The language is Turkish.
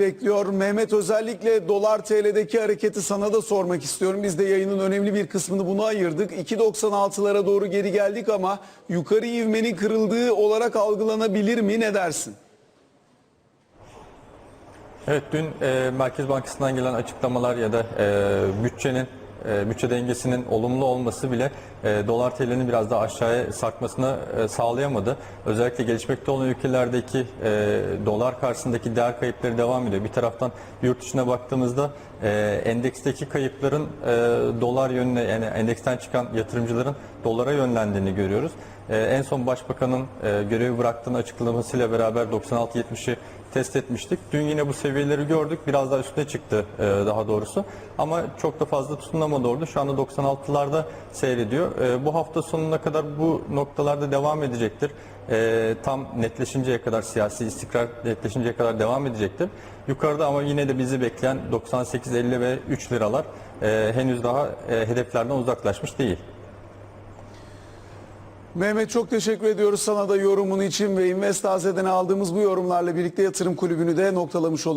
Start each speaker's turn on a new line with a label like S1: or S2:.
S1: bekliyor. Mehmet özellikle dolar TL'deki hareketi sana da sormak istiyorum. Biz de yayının önemli bir kısmını buna ayırdık. 2.96'lara doğru geri geldik ama yukarı ivmenin kırıldığı olarak algılanabilir mi? Ne dersin?
S2: Evet dün e, Merkez Bankası'ndan gelen açıklamalar ya da e, bütçenin e, bütçe dengesinin olumlu olması bile e, dolar TL'nin biraz daha aşağıya sarkmasını e, sağlayamadı. Özellikle gelişmekte olan ülkelerdeki e, dolar karşısındaki değer kayıpları devam ediyor. Bir taraftan yurt dışına baktığımızda e, endeksteki kayıpların e, dolar yönüne yani endeksten çıkan yatırımcıların dolara yönlendiğini görüyoruz. E, en son Başbakanın e, görevi bıraktığını açıklamasıyla beraber 96-70'i test etmiştik. Dün yine bu seviyeleri gördük. Biraz daha üstüne çıktı e, daha doğrusu. Ama çok da fazla tutunamadı orada. Şu anda 96'larda seyrediyor. E, bu hafta sonuna kadar bu noktalarda devam edecektir. Tam netleşinceye kadar siyasi istikrar netleşinceye kadar devam edecektir. Yukarıda ama yine de bizi bekleyen 98.50 ve 3 liralar henüz daha hedeflerden uzaklaşmış değil.
S1: Mehmet çok teşekkür ediyoruz sana da yorumun için ve Invest aldığımız bu yorumlarla birlikte yatırım kulübünü de noktalamış oluyoruz.